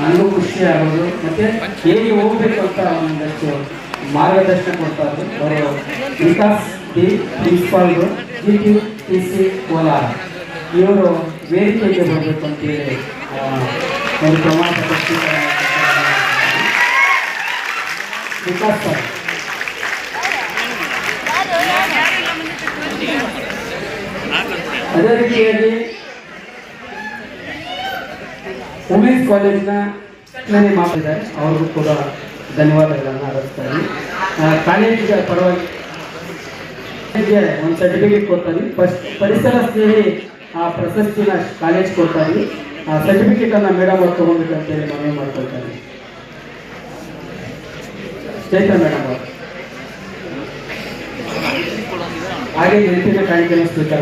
ನನಗೂ ಖುಷಿ ಆಗೋದು. ಮತ್ತೆ ಹೇಗೆ ಹೋಗ್ಬೇಕು ಅಂತ ಒಂದಷ್ಟು ಮಾರ್ಗದರ್ಶನ ಕೊಡ್ತಾ ಅವರು Vikas D, principal G T T C, Kolar. ಇವರು ವೇದಿಕೆಗೆ ಬರಬೇಕು ಅಂತೇಳಿ ಒಂದು ಪ್ರಮಾಣ ವಿಕಾಸ್ ಸರ್. ಅದೇ ರೀತಿಯಲ್ಲಿ ವುಮೆನ್ಸ್ ಕಾಲೇಜ್ನ ಶಿಕ್ಷಣೆ ಮಾತಾಡಿದ್ದಾರೆ. ಅವ್ರಿಗೂ ಕೂಡ ಧನ್ಯವಾದಗಳನ್ನು ಅರ್ಪಿಸ್ತಾರೆ ಕಾಲೇಜಿನ ಪರವಾಗಿ ಒಂದು ಸರ್ಟಿಫಿಕೇಟ್ ಕೊಡ್ತಾರೆ. ಪರಿಸರ ಸ್ನೇಹಿ, ಆ, ಪ್ರಶಸ್ತಿನ ಕಾಲೇಜ್ ಕೊಡ್ತಾರೆ. ಆ ಸರ್ಟಿಫಿಕೇಟ್ ಅನ್ನ ಮೇಡಮ್ ಅವ್ರು ತಗೊಳ್ಬೇಕಂತೇಳಿ ಮನವಿ ಮಾಡ್ಕೊಳ್ತಾರೆ. ಚೈತ್ರ ಮೇಡಮ್ ಅವರು. ಹಾಗೆ ನೆನಪಿನ ಕಾರ್ಯಕ್ರಮ ಸ್ವೀಕಾರ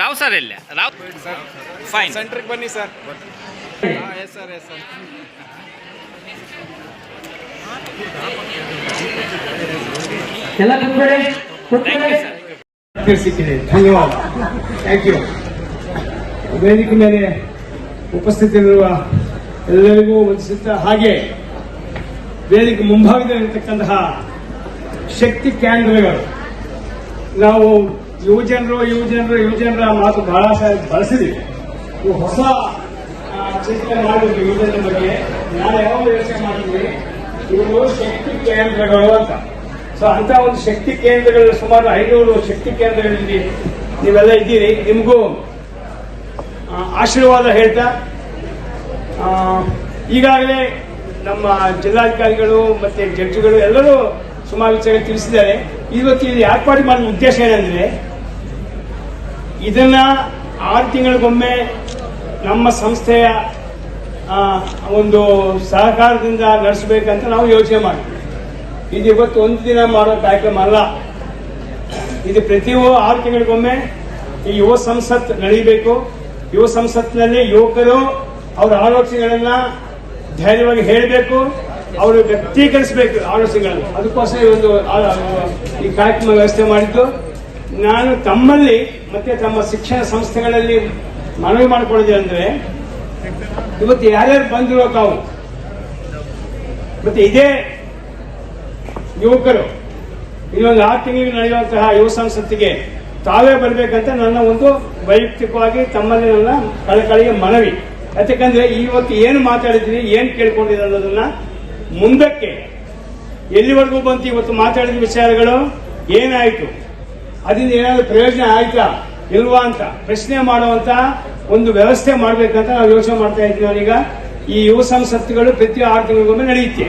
ರಾವ್ ಸರ್ ಇಲ್ಲ. ರಾವ್ ಫೈನ್ ಸೆಂಟ್ರಿಗೆ ಬನ್ನಿ sir. Yes sir yes sir ಎಲ್ಲ ಸಿಕ್ಕಿದೆ ಧನ್ಯವಾದ. ಥ್ಯಾಂಕ್ ಯು ವೇದಿಕೆ ಮೇಲೆ ಉಪಸ್ಥಿತರಿರುವ ಎಲ್ಲರಿಗೂ ವಂದಿಸುತ್ತಾ ಹಾಗೆ ವೇದಿಕೆ ಮುಂಭಾಗದಲ್ಲಿರ್ತಕ್ಕಂತಹ ಶಕ್ತಿ ಕೇಂದ್ರಗಳು. ನಾವು ಯುವಜನರು ಯುವಜನರು, ಯುವಜನರ ಮಾತು ಬಹಳ ಇವು ಹೊಸ ಚಿಂತನೆ ಮಾಡಿದ್ವಿ ಯುವಜನರ ಬಗ್ಗೆ. ನಾನು ಯಾವಾಗ ಯೋಚನೆ ಮಾಡಿದ್ವಿ ಇವರು ಶಕ್ತಿ ಕೇಂದ್ರಗಳು ಅಂತ. ಸೊ ಅಂತ ಒಂದು ಶಕ್ತಿ ಕೇಂದ್ರಗಳು ಸುಮಾರು ಐನೂರು ಶಕ್ತಿ ಕೇಂದ್ರಗಳಲ್ಲಿ ನೀವೆಲ್ಲ ಇದ್ದೀರಿ. ನಿಮಗೂ ಆಶೀರ್ವಾದ ಹೇಳ್ತಾ ಈಗಾಗಲೇ ನಮ್ಮ ಜಿಲ್ಲಾಧಿಕಾರಿಗಳು ಮತ್ತೆ ಜಡ್ಜ್ಗಳು ಎಲ್ಲರೂ ಸುಮಾರು ವಿಚಾರ ತಿಳಿಸಿದ್ದಾರೆ. ಇವತ್ತು ಇದು ಏರ್ಪಾಡು ಮಾಡಿದ ಉದ್ದೇಶ ಏನಂದ್ರೆ ಇದನ್ನ ಆರು ತಿಂಗಳಿಗೊಮ್ಮೆ ನಮ್ಮ ಸಂಸ್ಥೆಯ ಒಂದು ಸಹಕಾರದಿಂದ ನಡೆಸಬೇಕಂತ ನಾವು ಯೋಚನೆ ಮಾಡ್ತೀವಿ ಇದು ಇವತ್ತು ಒಂದು ದಿನ ಮಾಡೋ ಕಾರ್ಯಕ್ರಮ ಅಲ್ಲ. ಇದು ಪ್ರತಿ ಆರು ತಿಂಗಳಿಗೊಮ್ಮೆ ಈ ಯುವ ಸಂಸತ್ ನಡೀಬೇಕು ಯುವ ಸಂಸತ್ನಲ್ಲಿ ಯುವಕರು ಅವರ ಆಲೋಚನೆಗಳನ್ನ ಧೈರ್ಯವಾಗಿ ಹೇಳಬೇಕು. ಅವರು ವ್ಯಕ್ತೀಕರಿಸಬೇಕು ಆಲೋಚನೆಗಳನ್ನು. ಅದಕ್ಕೋಸ್ಕರ ಈ ಒಂದು ಈ ಕಾರ್ಯಕ್ರಮ ವ್ಯವಸ್ಥೆ ಮಾಡಿದ್ದು. ನಾನು ತಮ್ಮಲ್ಲಿ ಮತ್ತೆ ತಮ್ಮ ಶಿಕ್ಷಣ ಸಂಸ್ಥೆಗಳಲ್ಲಿ ಮನವಿ ಮಾಡಿಕೊಳ್ಳೋದು ಅಂದ್ರೆ, ಇವತ್ತು ಯಾರ್ಯಾರು ಬಂದಿರೋ ತಾವು ಮತ್ತೆ ಇದೇ ಯುವಕರು, ಇನ್ನೊಂದು ಆರು ತಿಂಗಳಿಗೆ ನಡೆಯುವಂತಹ ಯುವ ಸಂಸತ್ತಿಗೆ ತಾವೇ ಬರಬೇಕಂತ ನನ್ನ ಒಂದು ವೈಯಕ್ತಿಕವಾಗಿ ತಮ್ಮಲ್ಲಿ ನನ್ನ ಕಳಕಳಿಗೆ ಮನವಿ. ಯಾಕಂದ್ರೆ ಇವತ್ತು ಏನು ಮಾತಾಡಿದ್ದೀನಿ ಏನು ಕೇಳ್ಕೊಂಡಿದ್ದೀನಿ ಅನ್ನೋದನ್ನ ಮುಂದಕ್ಕೆ ಎಲ್ಲಿವರೆಗೂ ಬಂತು ಇವತ್ತು ಮಾತಾಡಿದ ವಿಚಾರಗಳು ಏನಾಯಿತು? ಅದರಿಂದ ಏನಾದ್ರು ಪ್ರಯೋಜನ ಆಯ್ತಾ, ಇಲ್ವಾ ಅಂತ ಪ್ರಶ್ನೆ ಮಾಡುವಂತ ಒಂದು ವ್ಯವಸ್ಥೆ ಮಾಡ್ಬೇಕಂತ ನಾವು ಯೋಚನೆ ಮಾಡ್ತಾ ಇದ್ದೀವಿ ನಾವೀಗ. ಈ ಯುವ ಸಂಸತ್ತುಗಳು ಪ್ರತಿ ಆರು ತಿಂಗಳಿಗೊಮ್ಮೆ ನಡೆಯುತ್ತೆ.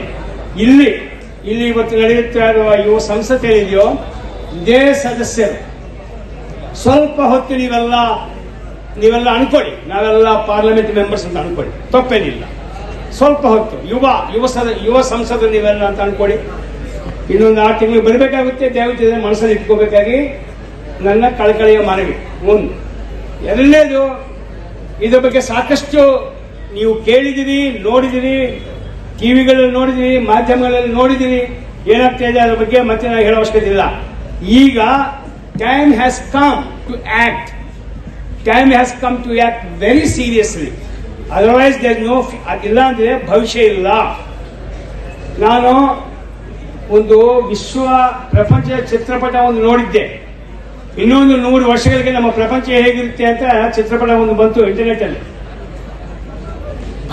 ಇಲ್ಲಿ ಇಲ್ಲಿ ಇವತ್ತು ನಡೆಯುತ್ತಾ ಇರುವ ಯುವ ಸಂಸತ್ ಏನಿದೆಯೋ, ಇದೇ ಸದಸ್ಯರು. ಸ್ವಲ್ಪ ಹೊತ್ತು ನೀವೆಲ್ಲ ನೀವೆಲ್ಲ ಅನ್ಕೊಳ್ಳಿ. ನಾವೆಲ್ಲ ಪಾರ್ಲಿಮೆಂಟ್ ಮೆಂಬರ್ಸ್ ಅಂತ ಅನ್ಕೊಳ್ಳಿ. ತಪ್ಪೇನಿಲ್ಲ. ಸ್ವಲ್ಪ ಹೊತ್ತು. ಯುವ ಯುವ ಸದ, ಯುವ ಸಂಸದರು ನೀವೆಲ್ಲ ಅಂತ ಅನ್ಕೊಳ್ಳಿ. ಇನ್ನೊಂದು ಆರು ತಿಂಗಳು ಬರಬೇಕಾಗುತ್ತೆ, ದಯವಿಟ್ಟು ಇದನ್ನು ಮನಸ್ಸಲ್ಲಿ ಇಟ್ಕೋಬೇಕಾಗಿ ನನ್ನ ಕಳಕಳಿಯ ಮನವಿ. ಒಂದು, ಎರಡನೇದು, ಇದ್ರ ಬಗ್ಗೆ ಸಾಕಷ್ಟು ನೀವು ಕೇಳಿದಿರಿ, ನೋಡಿದಿರಿ, ಟಿವಿಗಳಲ್ಲಿ ನೋಡಿದಿರಿ, ಮಾಧ್ಯಮಗಳಲ್ಲಿ ನೋಡಿದಿರಿ, ಏನಾಗ್ತಾ ಇದೆ ಅದ್ರ ಬಗ್ಗೆ ಮತ್ತೆ ನಾನು ಹೇಳೋ ಅವಶ್ಯಕತೆ ಇಲ್ಲ. ಈಗ time has come to act time has come to act very seriously otherwise there no ಅಂದ್ರೆ ಭವಿಷ್ಯ ಇಲ್ಲ. ನಾನು ಒಂದು ವಿಶ್ವ ಪ್ರಪಂಚ ಚಿತ್ರಪಟವನ್ನು ನೋಡಿದ್ದೆ. ಇನ್ನೊಂದು ನೂರು ವರ್ಷಗಳಿಗೆ ನಮ್ಮ ಪ್ರಪಂಚ ಹೇಗಿರುತ್ತೆ ಅಂತ ಚಿತ್ರಪಟ ಒಂದು ಬಂತು ಇಂಟರ್ನೆಟ್ ಅಲ್ಲಿ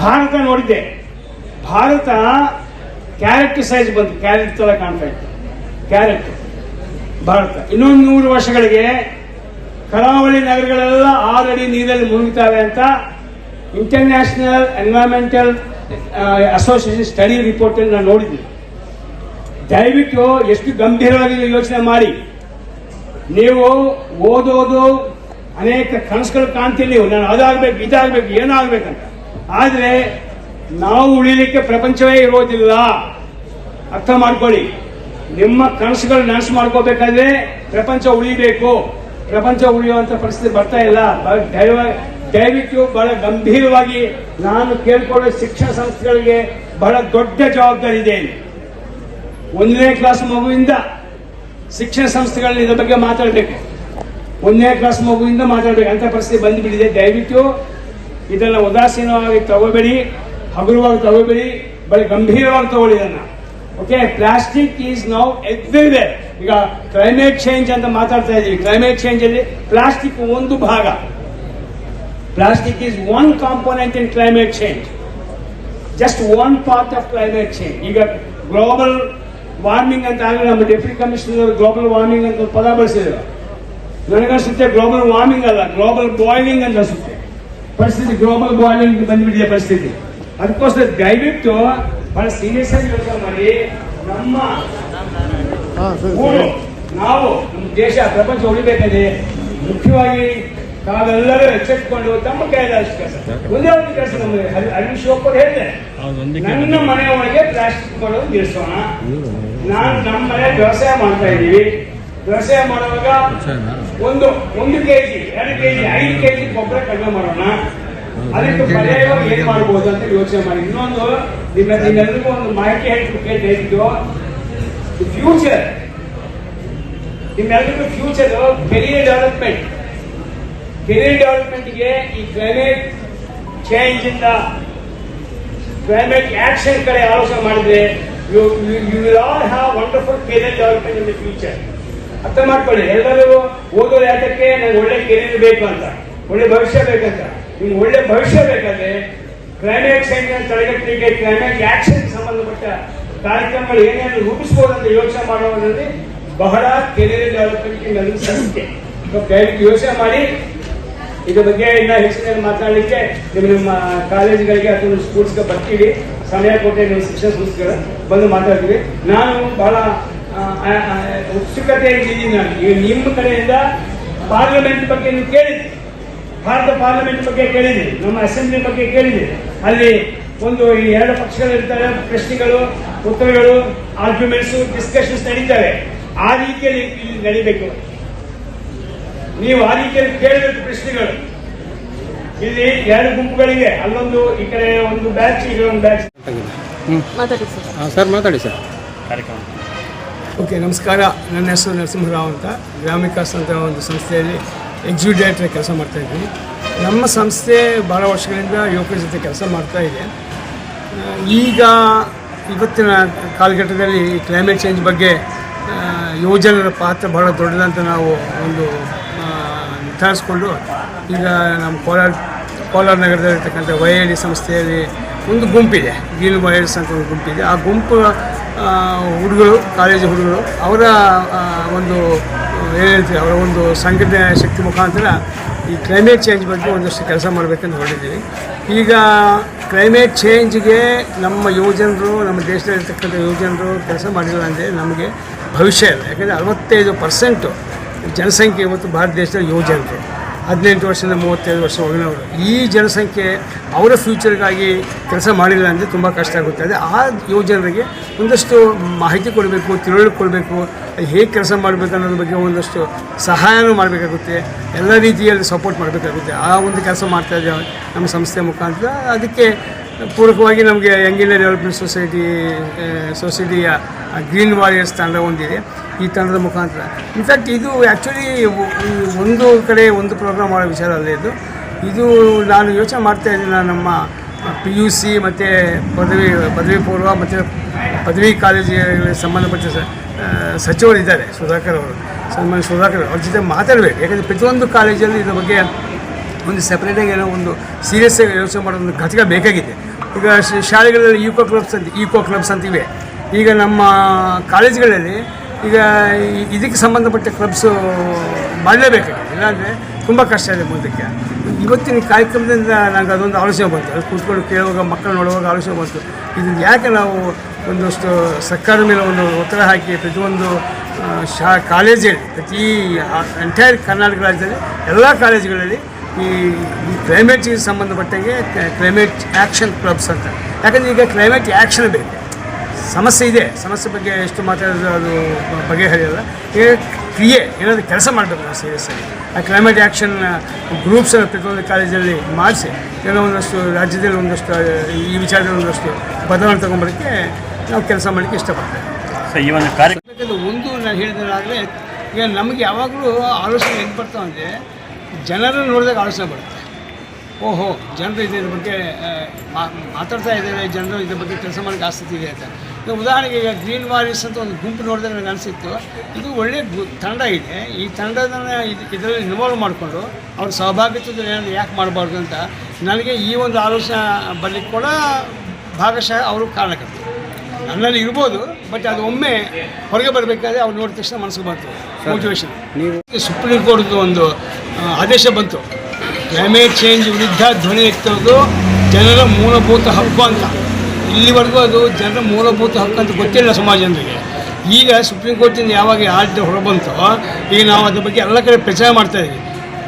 ಭಾರತ ನೋಡಿದ್ದೆ. ಭಾರತ ಕ್ಯಾರೆಟ್ ಸೈಜ್ ಬಂತು. ಕ್ಯಾರೆಟ್ ತರ ಕಾಣ್ತಾ ಇತ್ತು. ಕ್ಯಾರೆಟ್. ಭಾರತ. ಇನ್ನೊಂದು ನೂರು ವರ್ಷಗಳಿಗೆ ಕರಾವಳಿ ನಗರಗಳೆಲ್ಲ ಆಲ್ರೆಡಿ ಅಡಿ ನೀರಲ್ಲಿ ಮುಳುಗುತ್ತವೆ ಅಂತ international environmental association study report ನಾನು ನೋಡಿದ್ದೀನಿ ದಯವಿಟ್ಟು ಎಷ್ಟು ಗಂಭೀರವಾಗಿ ಯೋಚನೆ ಮಾಡಿ. ನೀವು ಓದೋದು ಅನೇಕ ಕನಸುಗಳು ಕಾಣ್ತೀನಿ ನೀವು. ನಾನು ಅದಾಗಬೇಕು, ಇದಾಗಬೇಕು, ಏನಾಗಬೇಕಂತ. ಆದರೆ ನಾವು ಉಳಿಲಿಕ್ಕೆ ಪ್ರಪಂಚವೇ ಇರೋದಿಲ್ಲ. ಅರ್ಥ ಮಾಡ್ಕೊಳ್ಳಿ. ನಿಮ್ಮ ಕನಸುಗಳು ನನಸು ಮಾಡ್ಕೋಬೇಕಾದ್ರೆ ಪ್ರಪಂಚ ಉಳಿಬೇಕು. ಪ್ರಪಂಚ ಉಳಿಯುವಂತ ಪರಿಸ್ಥಿತಿ ಬರ್ತಾ ಇಲ್ಲ. ದಯವಿಟ್ಟು ಬಹಳ ಗಂಭೀರವಾಗಿ ನಾನು ಕೇಳ್ಕೊಳ್ಳೋ ಶಿಕ್ಷಣ ಸಂಸ್ಥೆಗಳಿಗೆ ಬಹಳ ದೊಡ್ಡ ಜವಾಬ್ದಾರಿ ಇದೆ. ಒಂದನೇ ಕ್ಲಾಸ್ ಮಗುವಿಂದ ಶಿಕ್ಷಣ ಸಂಸ್ಥೆಗಳಲ್ಲಿ ಇದ್ರ ಬಗ್ಗೆ ಮಾತಾಡಬೇಕು. ಒಂದನೇ ಕ್ಲಾಸ್ ಮಗುವಿಂದ ಮಾತಾಡಬೇಕು. ಅಂತ ಪರಿಸ್ಥಿತಿ ಬಂದ್ಬಿಟ್ಟಿದೆ. ದಯವಿಟ್ಟು ಇದನ್ನ ಉದಾಸೀನವಾಗಿ ತಗೋಬೇಡಿ, ಹಗುರವಾಗಿ ತಗೋಬೇಡಿ ಬರೀ ಗಂಭೀರವಾಗಿ ತಗೊಳ್ಳಿ ಇದನ್ನ. Okay plastic is now everywhere ಈಗ ಕ್ಲೈಮೇಟ್ ಚೇಂಜ್ ಅಂತ ಮಾತಾಡ್ತಾ ಇದ್ದೀವಿ ಕ್ಲೈಮೇಟ್ ಚೇಂಜ್ ಅಲ್ಲಿ ಪ್ಲಾಸ್ಟಿಕ್ ಒಂದು ಭಾಗ. Plastic is one component in climate change just one part of climate change ಈಗ ಗ್ಲೋಬಲ್ ವಾರ್ಮಿಂಗ್ ಅಂತ ಆಗಲಿ ನಮ್ಮ ಡೆಪ್ಯೂಟಿ ಕಮಿಷನರ್ ಗ್ಲೋಬಲ್ ವಾರ್ಮಿಂಗ್ ಅಂತ ಪದ ಬಳಸಿದ್ರು. ನನಗನ್ಸುತ್ತೆ ಗ್ಲೋಬಲ್ ವಾರ್ಮಿಂಗ್ ಅಲ್ಲ ಗ್ಲೋಬಲ್ ಬಾಯ್ಲಿಂಗ್ ಅಂತ ಅನ್ಸುತ್ತೆ ಪರಿಸ್ಥಿತಿ ಗ್ಲೋಬಲ್ ಬಾಯ್ಲಿಂಗ್ ಬಂದ್ಬಿಟ್ಟಿದೆ ಪರಿಸ್ಥಿತಿ. ಅದಕ್ಕೋಸ್ಕರ ದಯವಿಟ್ಟು ಬಹಳ ಸೀರಿಯಸ್ ಆಗಿ ಯೋಚನೆ ಮಾಡಿ. ನಮ್ಮ ನಾವು ನಮ್ಮ ದೇಶ ಪ್ರಪಂಚ ಉಳಿಬೇಕಾದ್ರೆ ಮುಖ್ಯವಾಗಿ ತಾವೆಲ್ಲರೂ ಎಚ್ಚೆತ್ಕೊಂಡು ತಮ್ಮ ಕೈಯಲ್ಲಿ ಕೆಲಸ. ಒಂದೇ ಒಂದು ಕೆಲಸ ನಮಗೆ ಅರವಿಂದ್ ಶಿವಪ್ಪರು ಹೇಳಿದೆ. ನನ್ನ ಮನೆ ಒಳಗೆ ಪ್ಲಾಸ್ಟಿಕ್ ಮಾಡೋದು ನಿಲ್ಲಿಸೋಣ ನಾನು ನಮ್ಮ ಮನೆ ವ್ಯವಸಾಯ ಮಾಡ್ತಾ ಇದ್ದೀವಿ. ವ್ಯವಸಾಯ ಮಾಡುವಾಗ ಒಂದು ಒಂದು ಕೆಜಿ ಎರಡು ಕೆಜಿ ಐದು ಕೆಜಿ ಗೊಬ್ಬರ ಕಡಿಮೆ ಮಾಡೋಣ. ಅದಕ್ಕೆ ಪರ್ಯಾಯವಾಗಿ ಏನ್ ಮಾಡ್ಬೋದು ಅಂತ ಯೋಚನೆ ಮಾಡಿ. ಇನ್ನೊಂದು ನಿಮ್ಮ ನಿಮ್ಮೆಲ್ಲರಿಗೂ ಒಂದು ಮಾಹಿತಿ ಹೇಳ್ಬಿಟ್ಟು ಫ್ಯೂಚರ್ ನಿಮ್ಮೆಲ್ಲರಿಗೂ ಫ್ಯೂಚರ್ ಕೆರಿಯರ್ ಡೆವಲಪ್ಮೆಂಟ್ ಕೆರಿಯರ್ ಡೆವಲಪ್ಮೆಂಟ್ಗೆ ಈ ಕ್ಲೈಮೇಟ್ ಚೇಂಜ್ ಇಂದ ಕ್ಲೈಮೇಟ್ ಆಕ್ಷನ್ ಕಡೆ ಆಲೋಚನೆ ಮಾಡಿದ್ರೆ you you will all have wonderful career development in the future ಅರ್ಥ ಮಾಡ್ಕೊಳ್ಳಿ, ಎಲ್ಲರೂ ಓದೋದು ಯಾತಕ್ಕೆ ನನಗೆ ಒಳ್ಳೆ ಕೆರಿಯರ್ ಬೇಕು ಅಂತ. ಒಳ್ಳೆ ಭವಿಷ್ಯ ಬೇಕಂತ. ನಿಮ್ಗೆ ಒಳ್ಳೆ ಭವಿಷ್ಯ ಬೇಕಾದ್ರೆ ಕ್ಲೈಮೇಟ್ ಚೇಂಜ್ ತಡೆಗಟ್ಟಲಿಕ್ಕೆ ಕ್ಲೈಮೇಟ್ ಆಕ್ಷನ್ ಸಂಬಂಧಪಟ್ಟ ಕಾರ್ಯಕ್ರಮಗಳು ಏನೇನು ರೂಪಿಸಬಹುದು ಅಂತ ಯೋಚನೆ ಮಾಡುವುದರಲ್ಲಿ ಬಹಳ ಕೆರಿಯರ್ ಡೆವಲಪ್ಮೆಂಟ್ ಸಂಖ್ಯೆ. ದಯವಿಟ್ಟು ಯೋಚನೆ ಮಾಡಿ ಇದ್ರ ಬಗ್ಗೆ ಇನ್ನ ಹೆಚ್ಚಿನ ಮಾತನಾಡಲಿಕ್ಕೆ ನಿಮ್ಮ ನಿಮ್ಮ ಕಾಲೇಜುಗಳಿಗೆ ಅಥವಾ ಸ್ಕೂಲ್ಸ್ಗೆ ಬರ್ತೀವಿ. ಸಮಯ ಕೊಟ್ಟೆ ನಿಮ್ಮ ಶಿಕ್ಷಣ ಸಂಸ್ಥೆಗಳು ಬಂದು ಮಾತಾಡ್ತೀವಿ. ನಾನು ಬಹಳ ಉತ್ಸುಕತೆಯಲ್ಲಿ ಇದ್ದೀನಿ ನಾನು. ಈಗ ನಿಮ್ಮ ಕಡೆಯಿಂದ ಪಾರ್ಲಿಮೆಂಟ್ ಬಗ್ಗೆ ನೀವು ಕೇಳಿದ್ರಿ. ಭಾರತ ಪಾರ್ಲಿಮೆಂಟ್ ಬಗ್ಗೆ ಕೇಳಿದ್ರಿ. ನಮ್ಮ ಅಸೆಂಬ್ಲಿ ಬಗ್ಗೆ ಕೇಳಿದ್ರಿ. ಅಲ್ಲಿ ಒಂದು, ಈ ಎರಡು ಪಕ್ಷಗಳು ಇರ್ತಾರೆ. ಪ್ರಶ್ನೆಗಳು, ಉತ್ತರಗಳು ಆರ್ಗ್ಯುಮೆಂಟ್ಸ್ ಡಿಸ್ಕಷನ್ಸ್ ನಡೀತವೆ. ಆ ರೀತಿಯಲ್ಲಿ ಇಲ್ಲಿ ನಡಿಬೇಕು. ನೀವು ಆ ರೀತಿಯಲ್ಲಿ ಕೇಳಬೇಕು ಪ್ರಶ್ನೆಗಳು. ಇಲ್ಲಿ ಎರಡು ಗುಂಪುಗಳಿಗೆ ಅಲ್ಲೊಂದು ಈ ಕಡೆ ಒಂದು ಬ್ಯಾಚ್ ಈಗ ಒಂದು ಬ್ಯಾಚ್ ಮಾತಾಡಿ ಸರ್. ಸರ್ ಮಾತಾಡಿ ಸರ್. ಓಕೆ ನಮಸ್ಕಾರ. ನನ್ನ ಹೆಸರು ನರಸಿಂಹರಾವ್ ಅಂತ. ಗ್ರಾಮಿಕಾಸ್ ಅಂತ ಒಂದು ಸಂಸ್ಥೆಯಲ್ಲಿ ಎಕ್ಸಿಕ್ಯೂಟಿವ್ ಡೈರೆಕ್ಟರ್ ಕೆಲಸ ಮಾಡ್ತಾ ಇದ್ದೀನಿ. ನಮ್ಮ ಸಂಸ್ಥೆ ಭಾಳ ವರ್ಷಗಳಿಂದ ಯುವಕರ ಜೊತೆ ಕೆಲಸ ಮಾಡ್ತಾ ಇದೆ. ಈಗ ಇವತ್ತಿನ ಕಾಲಘಟ್ಟದಲ್ಲಿ ಈ ಕ್ಲೈಮೇಟ್ ಚೇಂಜ್ ಬಗ್ಗೆ ಯುವಜನರ ಪಾತ್ರ ಬಹಳ ದೊಡ್ಡದಂತ ನಾವು ಒಂದು ಆ, ನಿರ್ಧರಿಸ್ಕೊಂಡು ಈಗ ನಮ್ಮ ಕೋಲಾರ ಕೋಲಾರ ನಗರದಲ್ಲಿರ್ತಕ್ಕಂಥ ವೈ ಐ ಡಿ ಸಂಸ್ಥೆಯಲ್ಲಿ ಒಂದು ಗುಂಪಿದೆ ಗೀಲ್ ವೈರ್ಸ್ ಅಂತ ಒಂದು ಗುಂಪಿದೆ. ಆ ಗುಂಪು ಹುಡುಗರು ಕಾಲೇಜು ಹುಡುಗರು ಅವರ ಒಂದು ಏನೇಳ್ತೀವಿ ಅವರ ಒಂದು ಸಂಘಟನೆ ಶಕ್ತಿ ಮುಖಾಂತರ ಈ ಕ್ಲೈಮೇಟ್ ಚೇಂಜ್ ಬಗ್ಗೆ ಒಂದಷ್ಟು ಕೆಲಸ ಮಾಡಬೇಕಂತ ಹೊರಟಿದ್ದೀವಿ. ಈಗ ಕ್ಲೈಮೇಟ್ ಚೇಂಜ್ಗೆ ನಮ್ಮ ಯುವಜನರು ನಮ್ಮ ದೇಶದಲ್ಲಿರ್ತಕ್ಕಂಥ ಯುವಜನರು ಕೆಲಸ ಮಾಡಿಲ್ಲ ಅಂದರೆ ನಮಗೆ ಭವಿಷ್ಯ ಇಲ್ಲ. ಯಾಕಂದರೆ ಅರವತ್ತೈದು ಪರ್ಸೆಂಟು ಜನಸಂಖ್ಯೆ ಇವತ್ತು ಭಾರತ ದೇಶದಲ್ಲಿ ಯುವಜನತೆ ಹದಿನೆಂಟು ವರ್ಷದಿಂದ ಮೂವತ್ತೈದು ವರ್ಷ ಒಳಗಿನವರು. ಈ ಜನಸಂಖ್ಯೆ ಅವರ ಫ್ಯೂಚರ್ಗಾಗಿ ಕೆಲಸ ಮಾಡಿಲ್ಲ ಅಂದರೆ ತುಂಬ ಕಷ್ಟ ಆಗುತ್ತೆ. ಅದೇ ಆ ಯುವಜನರಿಗೆ ಒಂದಷ್ಟು ಮಾಹಿತಿ ಕೊಡಬೇಕು ತಿಳುವಳಿಕೆ ಕೊಡಬೇಕು ಹೇಗೆ ಕೆಲಸ ಮಾಡಬೇಕು ಅನ್ನೋದ್ರ ಬಗ್ಗೆ ಒಂದಷ್ಟು ಸಹಾಯನೂ ಮಾಡಬೇಕಾಗುತ್ತೆ. ಎಲ್ಲ ರೀತಿಯಲ್ಲಿ ಸಪೋರ್ಟ್ ಮಾಡಬೇಕಾಗುತ್ತೆ. ಆ ಒಂದು ಕೆಲಸ ಮಾಡ್ತಾ ಇದ್ದೇವೆ ನಮ್ಮ ಸಂಸ್ಥೆ ಮುಖಾಂತರ. ಅದಕ್ಕೆ ಪೂರಕವಾಗಿ ನಮಗೆ ಯಂಗ್ ಇಂಡಿಯಾ ಡೆವಲಪ್ಮೆಂಟ್ ಸೊಸೈಟಿ ಸೊಸೈಟಿಯ ಗ್ರೀನ್ ವಾರಿಯರ್ಸ್ ತಂಡ ಒಂದಿದೆ. ಈ ತಂಡದ ಮುಖಾಂತರ. ಇನ್ಫ್ಯಾಕ್ಟ್ ಇದು ಆ್ಯಕ್ಚುಲಿ ಒಂದು ಕಡೆ ಒಂದು ಪ್ರೋಗ್ರಾಮ್ ಮಾಡೋ ವಿಚಾರ ಅಲ್ಲೇ ಇದು. ಇದು ನಾನು ಯೋಚನೆ ಮಾಡ್ತಾ ಇದ್ದೀನಿ ನಮ್ಮ ಪಿ ಯು ಸಿ ಮತ್ತು ಪದವಿ ಪದವಿ ಪೂರ್ವ ಮತ್ತು ಪದವಿ ಕಾಲೇಜಿಗೆ ಸಂಬಂಧಪಟ್ಟ ಸಚಿವರಿದ್ದಾರೆ ಸುಧಾಕರ್ ಅವರು. ಸನ್ಮಾನ್ಯ ಸುಧಾಕರ್ ಅವ್ರ. ಜೊತೆ ಮಾತಾಡಬೇಕು. ಯಾಕಂದರೆ ಪ್ರತಿಯೊಂದು ಕಾಲೇಜಲ್ಲಿ ಇದ್ರ ಬಗ್ಗೆ ಒಂದು ಸೆಪ್ರೇಟಾಗಿ ಏನೋ ಒಂದು ಸೀರಿಯಸ್ ಆಗಿ ಯೋಚನೆ ಮಾಡೋ ಒಂದು ಘಟಕ ಬೇಕಾಗಿದೆ. ಈಗ ಶಾಲೆಗಳಲ್ಲಿ ಈಕೋ ಕ್ಲಬ್ಸ್ ಅಂತ ಈಕೋ ಕ್ಲಬ್ಸ್ ಅಂತಿವೆ ಈಗ ನಮ್ಮ ಕಾಲೇಜುಗಳಲ್ಲಿ ಈಗ ಇದಕ್ಕೆ ಸಂಬಂಧಪಟ್ಟ ಕ್ಲಬ್ಸು ಮಾಡಲೇಬೇಕಾಗಿದೆ. ಇಲ್ಲಾಂದರೆ ತುಂಬ ಕಷ್ಟ ಇದೆ ಮುಂದಕ್ಕೆ. ಇವತ್ತಿನ ಕಾರ್ಯಕ್ರಮದಿಂದ ನನಗೆ ಅದೊಂದು ಆಲೋಚನೆ ಬಂತು. ಅದು ಕೂತ್ಕೊಂಡು ಕೇಳುವಾಗ ಮಕ್ಕಳು ನೋಡುವಾಗ ಆಲೋಚನೆ ಬಂತು. ಇದನ್ನು ಯಾಕೆ ನಾವು ಒಂದಷ್ಟು ಸರ್ಕಾರದ ಮೇಲೆ ಒಂದು ಒತ್ತಡ ಹಾಕಿ ಪ್ರತಿಯೊಂದು ಶಾ ಕಾಲೇಜಲ್ಲಿ ಪ್ರತಿ ಎಂಟೈರ್ ಕರ್ನಾಟಕ ರಾಜ್ಯದಲ್ಲಿ, ಎಲ್ಲ ಕಾಲೇಜುಗಳಲ್ಲಿ ಈ ಈ ಕ್ಲೈಮೇಟ್ ಚೇಂಜ್ ಸಂಬಂಧಪಟ್ಟಂಗೆ ಕ್ಲೈಮೇಟ್ ಆ್ಯಕ್ಷನ್ ಕ್ಲಬ್ಸ್ ಅಂತ ಯಾಕಂದರೆ ಈಗ ಕ್ಲೈಮೇಟ್ ಆ್ಯಕ್ಷನ್ ಬೇಕು ಸಮಸ್ಯೆ ಇದೆ. ಸಮಸ್ಯೆ ಬಗ್ಗೆ ಎಷ್ಟು ಮಾತಾಡೋದು ಅದು ಬಗೆಹರಿಯಲ್ಲ. ಈಗ ಕ್ರಿಯೆ ಏನಾದರೂ ಕೆಲಸ ಮಾಡಬೇಕು ನಾವು ಸೀರಿಯಸ್ ಆಗಿ. ಆ ಕ್ಲೈಮೇಟ್ ಆ್ಯಕ್ಷನ್ ಗ್ರೂಪ್ಸ್ ಪ್ರತಿಯೊಂದು ಕಾಲೇಜಲ್ಲಿ ಮಾಡಿಸಿ ಏನೋ ಒಂದಷ್ಟು ರಾಜ್ಯದಲ್ಲಿ ಒಂದಷ್ಟು ಈ ವಿಚಾರದಲ್ಲಿ ಒಂದಷ್ಟು ಬದಲಾವಣೆ ತಗೊಂಬರೋಕ್ಕೆ ನಾವು ಕೆಲಸ ಮಾಡಲಿಕ್ಕೆ ಇಷ್ಟಪಡ್ತೇವೆ. ಸೊ ಈ ಒಂದು ಕಾರ್ಯಕ್ರಮ ಒಂದು ನಾನು ಹೇಳಿದಾಗಲೇ ಈಗ ನಮಗೆ ಯಾವಾಗಲೂ ಆಲೋಚನೆ ಹೆಂಗೆ ಬರ್ತಾವೆ ಅಂದರೆ ಜನರನ್ನು ನೋಡಿದಾಗ ಆಲೋಚನೆ ಬರುತ್ತೆ. ಓಹೋ ಜನರು ಇದರ ಬಗ್ಗೆ ಮಾ- ಮಾತಾಡ್ತಾ ಇದ್ದಾರೆ ಜನರು ಇದ್ರ ಬಗ್ಗೆ ಕೆಲಸ ಮಾಡೋಕ್ಕೆ ಆಸಕ್ತಿ ಇದೆ ಅಂತ. ಈಗ ಉದಾಹರಣೆಗೆ ಈಗ ಗ್ರೀನ್ ವಾರಿಯರ್ಸ್ ಅಂತ ಒಂದು ಗುಂಪು ನೋಡಿದಾಗ ನನಗೆ ಅನಿಸಿತ್ತು. ಇದು ಒಳ್ಳೆಯ ತಂಡ ಇದೆ. ಈ ತಂಡದನ್ನು ಇದು ಇದರಲ್ಲಿ ಇನ್ವಾಲ್ವ್ ಮಾಡಿಕೊಂಡು ಅವ್ರ ಸಹಭಾಗಿತ್ವದ ಏನಾದರೂ ಯಾಕೆ ಮಾಡಬಾರ್ದು ಅಂತ ನನಗೆ ಈ ಒಂದು ಆಲೋಚನೆ ಬರಲಿಕ್ಕೆ ಕೂಡ ಭಾಗಶಃ ಅವರು ಕಾರಣಕರ್ತರು. ನನ್ನಲ್ಲಿ ಇರ್ಬೋದು ಬಟ್ ಅದು ಒಮ್ಮೆ ಹೊರಗೆ ಬರಬೇಕಾದ್ರೆ ಅವ್ರು ನೋಡಿದ ತಕ್ಷಣ ಮನಸ್ಸಿಗೆ ಬರ್ತದೆ. ಮೋಟಿವೇಶನ್ ನೀವು ಸುಪ್ರೀಂ ಕೋರ್ಟ್ದು ಒಂದು ಆದೇಶ ಬಂತು. ಕ್ಲೈಮೇಟ್ ಚೇಂಜ್ ವಿರುದ್ಧ ಧ್ವನಿ ಎತ್ತೋದು ಜನರ ಮೂಲಭೂತ ಹಕ್ಕು ಅಂತ. ಇಲ್ಲಿವರೆಗೂ ಅದು ಜನರ ಮೂಲಭೂತ ಹಕ್ಕು ಅಂತ ಗೊತ್ತಿಲ್ಲ ಸಮಾಜ ಜನರಿಗೆ ಈಗ ಸುಪ್ರೀಂ ಕೋರ್ಟಿಂದ ಯಾವಾಗ ಆರ್ಡರ್ ಹೊರಬಂತೋ ಈಗ ನಾವು ಅದ್ರ ಬಗ್ಗೆ ಎಲ್ಲ ಕಡೆ ಪ್ರಚಾರ ಮಾಡ್ತಾ ಇದ್ದೀವಿ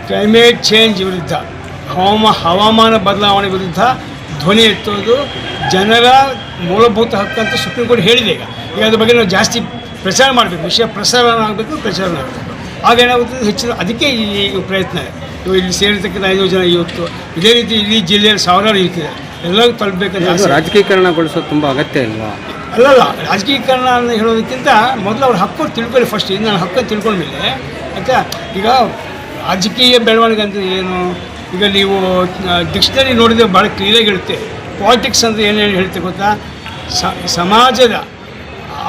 ಕ್ಲೈಮೇಟ್ ಚೇಂಜ್ ವಿರುದ್ಧ, ಹವಾಮ, ಹವಾಮಾನ ಬದಲಾವಣೆ ವಿರುದ್ಧ ಧ್ವನಿ ಎತ್ತೋದು ಜನರ ಮೂಲಭೂತ ಹಕ್ಕು ಅಂತ ಸುಪ್ರೀಂ ಕೋರ್ಟ್ ಹೇಳಿದೆ ಈಗ. ಈಗ ಅದ್ರ ಬಗ್ಗೆ ನಾವು ಜಾಸ್ತಿ ಪ್ರಚಾರ ಮಾಡಬೇಕು. ವಿಷಯ ಪ್ರಸಾರ ಆಗಬೇಕು ಪ್ರಚಾರ ಆಗಬೇಕು. ಆಗ ಏನಾಗುತ್ತದೆ ಹೆಚ್ಚಿನ ಅದಕ್ಕೆ ಈ ಪ್ರಯತ್ನ. ಇಲ್ಲಿ ಸೇರಿರ್ತಕ್ಕಂಥ ಐದು ಜನ ಇವತ್ತು. ಇದೇ ರೀತಿ ಇಡೀ ಜಿಲ್ಲೆಯಲ್ಲಿ ಸಾವಿರಾರು ಇರ್ತಿದೆ. ಎಲ್ಲರಿಗೂ ತಲುಪಬೇಕಂತ. ರಾಜಕೀಕರಣಗೊಳಿಸೋದು ತುಂಬ ಅಗತ್ಯ ಇಲ್ವಾ? ಅಲ್ಲಲ್ಲ ರಾಜಕೀಕರಣ ಅಂತ ಹೇಳೋದಕ್ಕಿಂತ ಮೊದಲು ಅವ್ರ ಹಕ್ಕು ತಿಳ್ಕೊಳ್ಳಿ ಫಸ್ಟ್ ಇನ್ನು ನಾನು ಹಕ್ಕು ತಿಳ್ಕೊಂಡ್ಮೇಲೆ ಆಯ್ತಾ? ಈಗ ರಾಜಕೀಯ ಬೆಳವಣಿಗೆ ಅಂತ ಏನು? ಈಗ ನೀವು ಡಿಕ್ಷನರಿ ನೋಡಿದ್ರೆ ಭಾಳ ಕ್ಲಿಯರಾಗಿ ಹೇಳುತ್ತೆ. ಪಾಲಿಟಿಕ್ಸ್ ಅಂತ ಏನೇನು ಹೇಳ್ತೆ ಗೊತ್ತಾ? ಸಮಾಜದ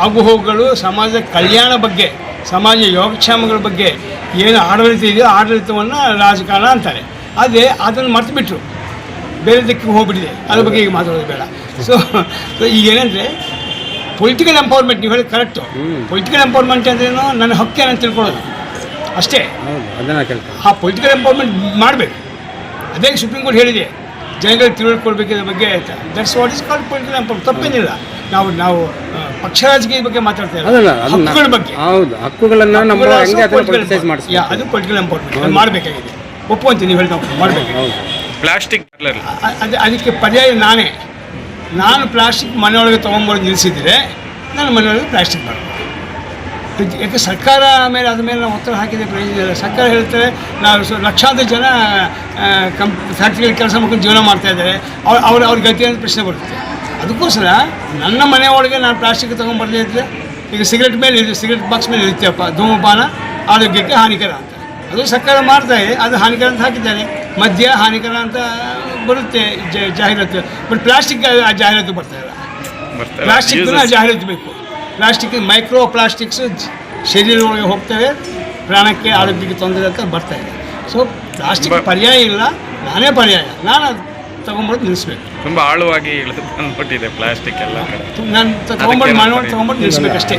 ಆಗುಹೋಗುಗಳು ಸಮಾಜದ ಕಲ್ಯಾಣ ಬಗ್ಗೆ. ಸಮಾಜ ಯೋಗಕ್ಷೇಮಗಳ ಬಗ್ಗೆ ಏನು ಆಡಳಿತ ಇದೆಯೋ ಆಡಳಿತವನ್ನು ರಾಜಕಾರಣ ಅಂತಾರೆ. ಅದೇ ಅದನ್ನು ಮರ್ತು ಬಿಟ್ಟರು ಬೇರೆ ದಿಕ್ಕಿಗೆ ಹೋಗ್ಬಿಟ್ಟಿದೆ. ಅದ್ರ ಬಗ್ಗೆ ಈಗ ಮಾತಾಡೋದು ಬೇಡ. ಸೊ ಸೊ ಈಗ ಏನಂದರೆ ಪೊಲಿಟಿಕಲ್ ಎಂಪವರ್ಮೆಂಟ್ ನೀವು ಹೇಳಿ ಕರೆಕ್ಟು ಪೊಲಿಟಿಕಲ್ ಎಂಪವರ್ಮೆಂಟ್ ಅಂದ್ರೇನು ನನ್ನ ಹಕ್ಕೇನಂತ ತಿಳ್ಕೊಳ್ಳೋದು. ಅಷ್ಟೇ. ಆ ಪೊಲಿಟಿಕಲ್ ಎಂಪವರ್ಮೆಂಟ್ ಮಾಡಬೇಕು. ಅದೇ ಸುಪ್ರೀಂ ಕೋರ್ಟ್ ಹೇಳಿದೆ. ಜನಗಳಿಗೆ ತಿಳ್ಕೊಳ್ಬೇಕಿದ್ರ ಬಗ್ಗೆ that's what is called political empowerment ತಪ್ಪೇನಿಲ್ಲ. ನಾವು ನಾವು ಪಕ್ಷ ರಾಜಕೀಯ ಬಗ್ಗೆ ಮಾತಾಡ್ತಾ ಇಲ್ಲ ಹಕ್ಕುಗಳ ಬಗ್ಗೆ. ಹೌದು ಹಕ್ಕುಗಳನ್ನ ನಮ್ಮ ಅದು ಪೊಲಿಟಿಕಲ್ ಎಂಪವರ್ಮೆಂಟ್ ಮಾಡಬೇಕಾಗಿದೆ. ಒಪ್ಪುವಂತೆ ನೀವು ಹೇಳಿದ ಮಾಡಬೇಕು ಪ್ಲಾಸ್ಟಿಕ್ ಅದೇ ಅದ ಅದಕ್ಕೆ ಪರ್ಯಾಯ ನಾನೇ. ನಾನು ಪ್ಲಾಸ್ಟಿಕ್ ಮನೆಯೊಳಗೆ ತೊಗೊಂಬರೋದು ನಿಲ್ಲಿಸಿದರೆ ನಾನು ಮನೆಯೊಳಗೆ ಪ್ಲಾಸ್ಟಿಕ್ ಮಾಡೋದು ಯಾಕೆ ಸರ್ಕಾರ ಮೇಲೆ ಅದ್ರ ಮೇಲೆ ನಾವು ಒತ್ತಡ ಹಾಕಿದ್ರೆ ಪ್ರಯೋಜನ ಇಲ್ಲ. ಸರ್ಕಾರ ಹೇಳ್ತಾರೆ ನಾವು ಲಕ್ಷಾಂತರ ಜನ ಕಂಪ್ ಫ್ಯಾಕ್ಟ್ರಿಯಲ್ಲಿ ಕೆಲಸ ಮಾಡ್ಕೊಂಡು ಜೀವನ ಮಾಡ್ತಾಯಿದ್ದಾರೆ ಅವ್ರ ಅವ್ರ ಅವ್ರ ಗತಿ ಅಂತ ಪ್ರಶ್ನೆ ಬರುತ್ತೆ. ಅದಕ್ಕೋಸ್ಕರ ನನ್ನ ಮನೆ ಒಳಗೆ ನಾನು ಪ್ಲಾಸ್ಟಿಕ್ ತೊಗೊಂಬರ್ಲಿ ಇದ್ದರೆ ಈಗ ಸಿಗರೆಟ್ ಮೇಲೆ ಇದೆ ಸಿಗರೆಟ್ ಬಾಕ್ಸ್ ಮೇಲೆ ಇರುತ್ತೆಪ್ಪ ಧೂಮಪಾನ ಆರೋಗ್ಯಕ್ಕೆ ಹಾನಿಕರ ಅಂತ. ಅದು ಸರ್ಕಾರ ಮಾಡ್ತಾ ಇದೆ ಅದು ಹಾನಿಕರ ಅಂತ ಹಾಕಿದ್ದಾರೆ. ಮದ್ಯ ಹಾನಿಕರ ಅಂತ ಬರುತ್ತೆ ಜಾಹೀರಾತು. ಬಟ್ ಪ್ಲಾಸ್ಟಿಕ್ ಆ ಜಾಹೀರಾತು ಬರ್ತಾ ಇಲ್ಲ. ಪ್ಲಾಸ್ಟಿಕ್ ಜಾಹೀರಾತು ಬೇಕು. ಪ್ಲಾಸ್ಟಿಕ್ ಮೈಕ್ರೋ ಪ್ಲಾಸ್ಟಿಕ್ಸ್ ಶರೀರ ಒಳಗೆ ಹೋಗ್ತವೆ ಪ್ರಾಣಕ್ಕೆ ಆರೋಗ್ಯಕ್ಕೆ ತೊಂದರೆ ಅಂತ ಬರ್ತಾ ಇದೆ. ಸೊ ಪ್ಲಾಸ್ಟಿಕ್ ಪರ್ಯಾಯ ಇಲ್ಲ ನಾನೇ ಪರ್ಯಾಯ. ನಾನು ಅದು ತೊಗೊಂಬರೋದು ನಿಲ್ಲಿಸ್ಬೇಕು. ತುಂಬ ಆಳವಾಗಿ ಇಳಿದು ಬಂದ್ಬಿಟ್ಟಿದೆ ಪ್ಲಾಸ್ಟಿಕ್ ಎಲ್ಲ ನಾನು ತೊಗೊಂಬಂದು ಮನೆ ತೊಗೊಂಬಂದು ನಿಲ್ಲಿಸ್ಬೇಕಷ್ಟೇ.